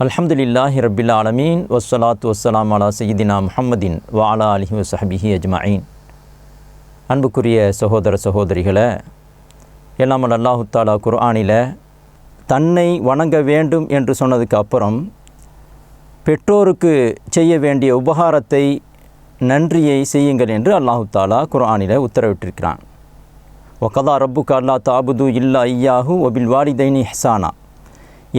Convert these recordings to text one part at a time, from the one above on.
அல்ஹம்துலில்லாஹி ரபில் ஆலமீன். வசலாத்து வசலாம் அலா சயிதினா முஹம்மதின் வாலா அலிஹி வசஹபிஹி அஜ்மாயின். அன்புக்குரிய சகோதர சகோதரிகளை எல்லாம் அல்லாஹு தாலா குர்ஆனில் தன்னை வணங்க வேண்டும் என்று சொன்னதுக்கு அப்புறம் பெற்றோருக்கு செய்ய வேண்டிய உபகாரத்தை நன்றியை செய்யுங்கள் என்று அல்லாஹு தாலா குர்ஆனில் உத்தரவிட்டிருக்கிறான். ஒகதா ரப்புக்கு அல்லா தாபுது இல்லா ஐயாஹு ஒபில் வாலிதைனி ஹசானா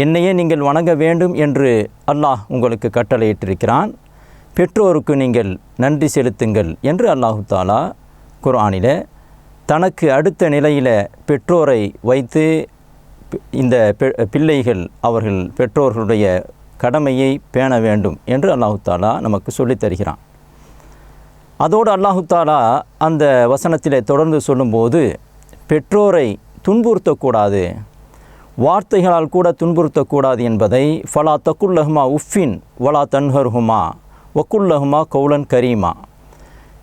என்னையே நீங்கள் வணங்க வேண்டும் என்று அல்லாஹ் உங்களுக்கு கட்டளையிட்டிருக்கிறான். பெற்றோருக்கு நீங்கள் நன்றி செலுத்துங்கள் என்று அல்லாஹு தாலா குர்ஆனில் தனக்கு அடுத்த நிலையில் பெற்றோரை வைத்து இந்த பிள்ளைகள் அவர்கள் பெற்றோர்களுடைய கடமையை பேண வேண்டும் என்று அல்லாஹு தாலா நமக்கு சொல்லித் தருகிறான். அதோடு அல்லாஹு தாலா அந்த வசனத்தில் தொடர்ந்து சொல்லும்போது பெற்றோரை துன்புறுத்தக்கூடாது. வார்த்தைகளால் கூட துன்புறுத்தக்கூடாது என்பதை ஃபலா தக்குல்லஹுமா உஃபின் வலா தன்ஹர்ஹுமா வக்குல்லஹுமா கௌலன் கரீமா.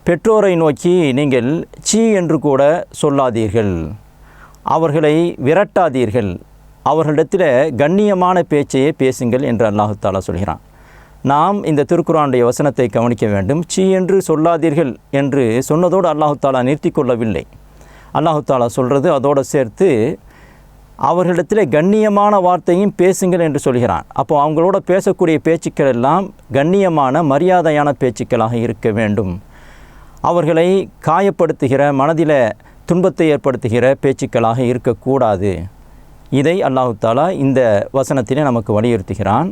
பெற்றோரை நோக்கி நீங்கள் சீ என்று கூட சொல்லாதீர்கள். அவர்களை விரட்டாதீர்கள். அவர்களிடத்தில் கண்ணியமான பேச்சையே பேசுங்கள் என்று அல்லாஹு தாலா சொல்கிறான். நாம் இந்த திருக்குறானுடைய வசனத்தை கவனிக்க வேண்டும். சீ என்று சொல்லாதீர்கள் என்று சொன்னதோடு அல்லாஹு தாலா நிறுத்தி கொள்ளவில்லை. அல்லாஹு தாலா சொல்கிறது அதோடு சேர்த்து அவர்களிடத்தில் கண்ணியமான வார்த்தையும் பேசுங்கள் என்று சொல்கிறான். அப்போ அவங்களோட பேசக்கூடிய பேச்சுக்கள் எல்லாம் கண்ணியமான மரியாதையான பேச்சுக்களாக இருக்க வேண்டும். அவர்களை காயப்படுத்துகிற மனதில் துன்பத்தை ஏற்படுத்துகிற பேச்சுக்களாக இருக்கக்கூடாது. இதை அல்லாஹு தாலா இந்த வசனத்திலே நமக்கு வலியுறுத்துகிறான்.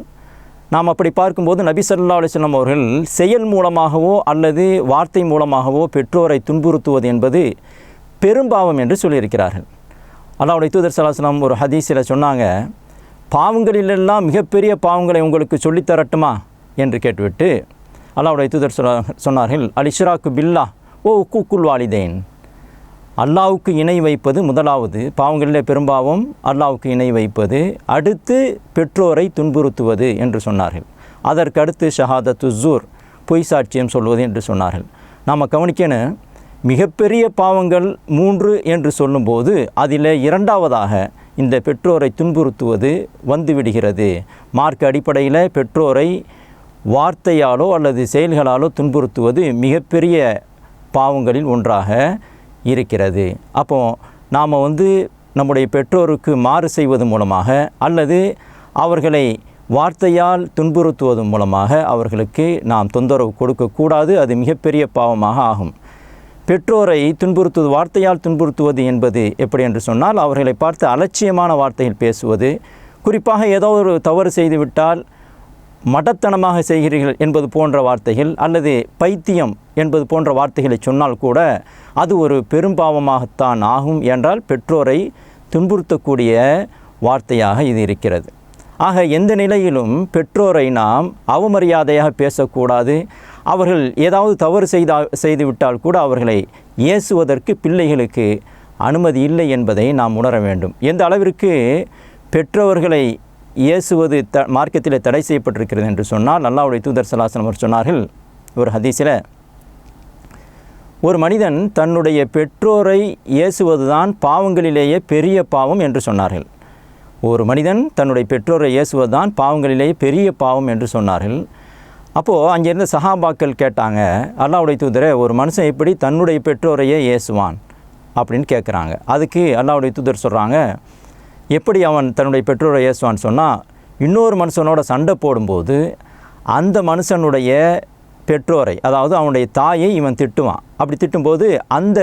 நாம் அப்படி பார்க்கும்போது நபி சல்லா அலிஸ்லாம் அவர்கள் செயல் மூலமாகவோ அல்லது வார்த்தை மூலமாகவோ பெற்றோரை துன்புறுத்துவது என்பது பெரும்பாவம் என்று சொல்லியிருக்கிறார்கள். அல்லாவுடைய தூதர் சலாசனம் ஒரு ஹதீஸில் சொன்னாங்க பாவங்களிலெல்லாம் மிகப்பெரிய பாவங்களை உங்களுக்கு சொல்லித்தரட்டுமா என்று கேட்டுவிட்டு அல்லாவுடைய தூதர் சொன்னார்கள் அல் இஷ்ராக்கு பில்லா ஓ உக்குக்குல் வாலிதேன். அல்லாவுக்கு இணை வைப்பது முதலாவது பாவங்களிலே பெரும்பாவம் அல்லாவுக்கு இணை வைப்பது அடுத்து பெற்றோரை துன்புறுத்துவது என்று சொன்னார்கள். அதற்கடுத்து ஷஹாதத்து ஜூர் பொய் சாட்சியம் சொல்வது என்று சொன்னார்கள். நாம் கவனிக்கணும் மிகப்பெரிய பாவங்கள் மூன்று என்று சொல்லும்போது அதில் இரண்டாவதாக இந்த பெற்றோரை துன்புறுத்துவது வந்துவிடுகிறது. மார்க் அடிப்படையில் பெற்றோரை வார்த்தையாலோ அல்லது செயல்களாலோ துன்புறுத்துவது மிகப்பெரிய பாவங்களில் ஒன்றாக இருக்கிறது. அப்போ நாம் வந்து நம்முடைய பெற்றோருக்கு மாறு செய்வது மூலமாக அல்லது அவர்களை வார்த்தையால் துன்புறுத்துவது மூலமாக அவர்களுக்கு நாம் தொந்தரவு கொடுக்கக்கூடாது. அது மிகப்பெரிய பாவமாக ஆகும். பெற்றோரை துன்புறுத்துவது வார்த்தையால் துன்புறுத்துவது என்பது எப்படி என்று சொன்னால் அவர்களை பார்த்து அலட்சியமான வார்த்தையில் பேசுவது. குறிப்பாக ஏதோ ஒரு தவறு செய்துவிட்டால் மடத்தனமாக செய்கிறீர்கள் என்பது போன்ற வார்த்தைகள் அல்லது பைத்தியம் என்பது போன்ற வார்த்தைகளை சொன்னால் கூட அது ஒரு பெரும்பாவமாகத்தான் ஆகும் என்றால் பெற்றோரை துன்புறுத்தக்கூடிய வார்த்தையாக இது இருக்கிறது. ஆக எந்த நிலையிலும் பெற்றோரை நாம் அவமரியாதையாக பேசக்கூடாது. அவர்கள் ஏதாவது தவறு செய்தா செய்துவிட்டால் கூட அவர்களை ஏசுவதற்கு பிள்ளைகளுக்கு அனுமதி இல்லை என்பதை நாம் உணர வேண்டும். எந்த அளவிற்கு பெற்றவர்களை இயேசுவது த மார்க்கத்தில் தடை செய்யப்பட்டிருக்கிறது என்று சொன்னால் அல்லாவுடைய தூதர் சலாசனம் அவர் சொன்னார்கள் ஒரு ஹதீஸில் ஒரு மனிதன் தன்னுடைய பெற்றோரை இயேசுவதுதான் பாவங்களிலேயே பெரிய பாவம் என்று சொன்னார்கள். ஒரு மனிதன் தன்னுடைய பெற்றோரை இயேசுவதுதான் பாவங்களிலேயே பெரிய பாவம் என்று சொன்னார்கள். அப்போது அங்கேருந்து சஹாபாக்கள் கேட்டாங்க அல்லாவுடைய தூதரை ஒரு மனுஷன் எப்படி தன்னுடைய பெற்றோரையே இயேசுவான்? அப்படின்னு கேட்குறாங்க அதுக்கு அல்லாவுடைய தூதர் சொல்கிறாங்க எப்படி அவன் தன்னுடைய பெற்றோரை இயேசுவான்னு? சொன்னால் இன்னொரு மனுஷனோட சண்டை போடும்போது அந்த மனுஷனுடைய பெற்றோரை அதாவது அவனுடைய தாயை இவன் திட்டுவான். அப்படி திட்டும்போது அந்த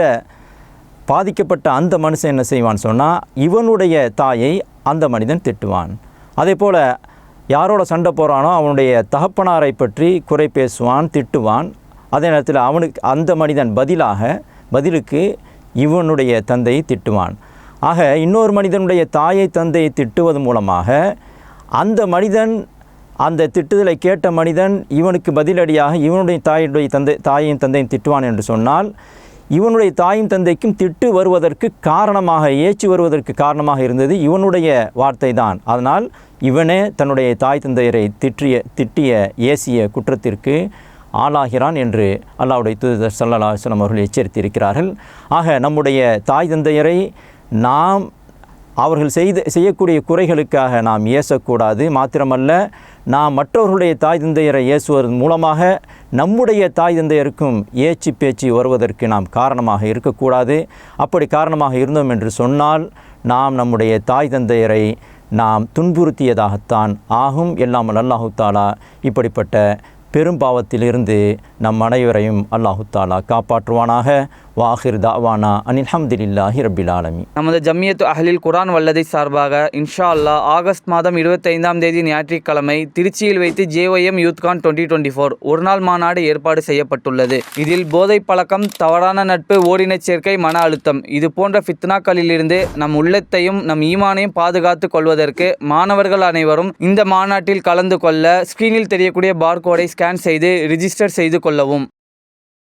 பாதிக்கப்பட்ட அந்த மனுஷன் என்ன செய்வான்னு சொன்னால் இவனுடைய தாயை அந்த மனிதன் திட்டுவான். அதே போல் யாரோட சண்டை போகிறானோ அவனுடைய தகப்பனாரை பற்றி குறை பேசுவான் திட்டுவான். அதே நேரத்தில் அவனுக்கு அந்த மனிதன் பதிலாக பதிலுக்கு இவனுடைய தந்தையை திட்டுவான். ஆக இன்னொரு மனிதனுடைய தாயை தந்தையை திட்டுவது மூலமாக அந்த மனிதன் அந்த திட்டுதலை கேட்ட மனிதன் இவனுக்கு பதிலடியாக இவனுடைய தாயுடைய தந்தை தாயையும் தந்தையும் திட்டுவான் என்று சொன்னால் இவனுடைய தாயும் தந்தைக்கும் திட்டு வருவதற்கு காரணமாக ஏச்சு வருவதற்கு காரணமாக இருந்தது இவனுடைய வார்த்தை தான் அதனால் இவனே தன்னுடைய தாய் தந்தையரை திட்டிய திட்டிய ஏசிய குற்றத்திற்கு ஆளாகிறான் என்று அல்லாஹ்வுடைய தூதர் ஸல்லல்லாஹு அலைஹி அவர்கள் எச்சரித்திருக்கிறார்கள். ஆக நம்முடைய தாய் தந்தையரை நாம் அவர்கள் செய்த செய்யக்கூடிய குறைகளுக்காக நாம் ஏசக்கூடாது. மாத்திரமல்ல நாம் மற்றவர்களுடைய தாய் தந்தையரை ஏசுவதன் மூலமாக நம்முடைய தாய் தந்தையருக்கும் ஏச்சு பேச்சு வருவதற்கு நாம் காரணமாக இருக்கக்கூடாது. அப்படி காரணமாக இருந்தோம் என்று சொன்னால் நாம் நம்முடைய தாய் தந்தையரை நாம் துன்புறுத்தியதாகத்தான் ஆகும். எல்லாமல் அல்லாஹு தாலா இப்படிப்பட்ட பெரும் பாவத்திலிருந்து நம் அனைவரையும் அல்லாஹு தாலா காப்பாற்றுவானாக. வாஹிர் தாவானா அனில் ஹம்துலில்லாஹி ரபில் ஆலமி நமது ஜம்மியத்து அகலில் குரான் வல்லதை சார்பாக இன்ஷா அல்லாஹ் ஆகஸ்ட் மாதம் இருபத்தைந்தாம் தேதி ஞாயிற்றுக்கிழமை திருச்சியில் வைத்து JYM Youthcon twenty twenty four ஒருநாள் மாநாடு ஏற்பாடு செய்யப்பட்டுள்ளது. இதில் போதை பழக்கம் தவறான நட்பு ஓரின சேர்க்கை மன அழுத்தம் இது போன்ற ஃபித்னாக்களிலிருந்து நம் உள்ளத்தையும் நம் ஈமானையும் பாதுகாத்து கொள்வதற்கு மாணவர்கள் அனைவரும் இந்த மாநாட்டில் கலந்து கொள்ள ஸ்கிரீனில் தெரியக்கூடிய பார்கோடை ஸ்கேன் செய்து ரிஜிஸ்டர் செய்து கொள்ளவும்.